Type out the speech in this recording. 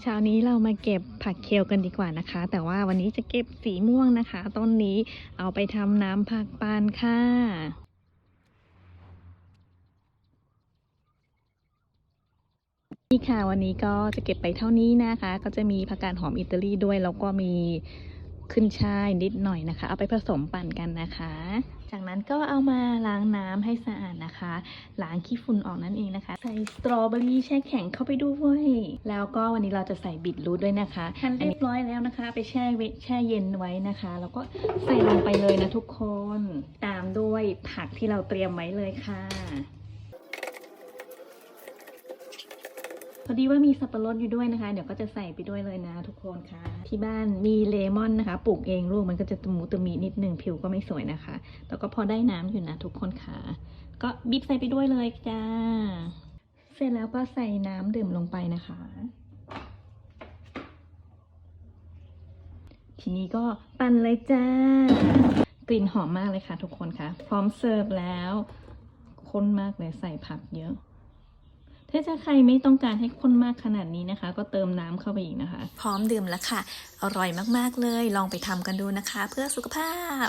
เช้านี้เรามาเก็บผักเคลกันดีกว่านะคะ แต่ว่าวันนี้จะเก็บสีม่วงนะคะ ต้นนี้เอาไปทำน้ำผักปานค่ะนี่ค่ะวันนี้ก็จะเก็บไปเท่านี้นะคะ ก็จะมีผักกาดหอมอิตาลีด้วยแล้วก็มี ขึ้นช่ายนิดหน่อยนะคะ เอาไปผสมปั่นกันนะคะ จากนั้นก็เอามาล้างน้ำให้สะอาดนะคะล้างขี้ฝุ่นออกนั่นเองนะคะ ใส่สตรอเบอรี่แช่แข็งเข้าไปด้วยแล้วก็วันนี้เราจะใส่บิดรูทด้วยนะคะหั่นเรียบร้อยแล้วนะคะ ไปแช่เวแช่เย็นไว้นะคะ แล้วก็ใส่ลงไปเลยนะทุกคน ตามด้วยผักที่เราเตรียมไว้เลยค่ะ พอดีว่ามีสับปะรดอยู่ด้วยนะคะ เดี๋ยวก็จะใส่ไปด้วยเลยนะทุกคนค่ะ ที่บ้านมีเลมอนนะคะ ปลูกเองลูกมันก็จะตมูตมีนิดนึงผิวก็ไม่สวยนะคะ แต่ก็พอได้น้ำอยู่นะทุกคนค่ะ ก็บีบใส่ไปด้วยเลยจ้า เสร็จแล้วก็ใส่น้ำดื่มลงไปนะคะ ทีนี้ก็ปั่นเลยจ้ากลิ่นหอมมากเลยค่ะ ทุกคนค่ะ พร้อมเสิร์ฟแล้วข้นมากเลยใส่ผักเยอะ ถ้าจะใครไม่ต้องการให้ข้นมากขนาดนี้นะคะ ก็เติมน้ำเข้าไปอีกนะคะ พร้อมดื่มแล้วค่ะ อร่อยมากๆเลย ลองไปทำกันดูนะคะ เพื่อสุขภาพ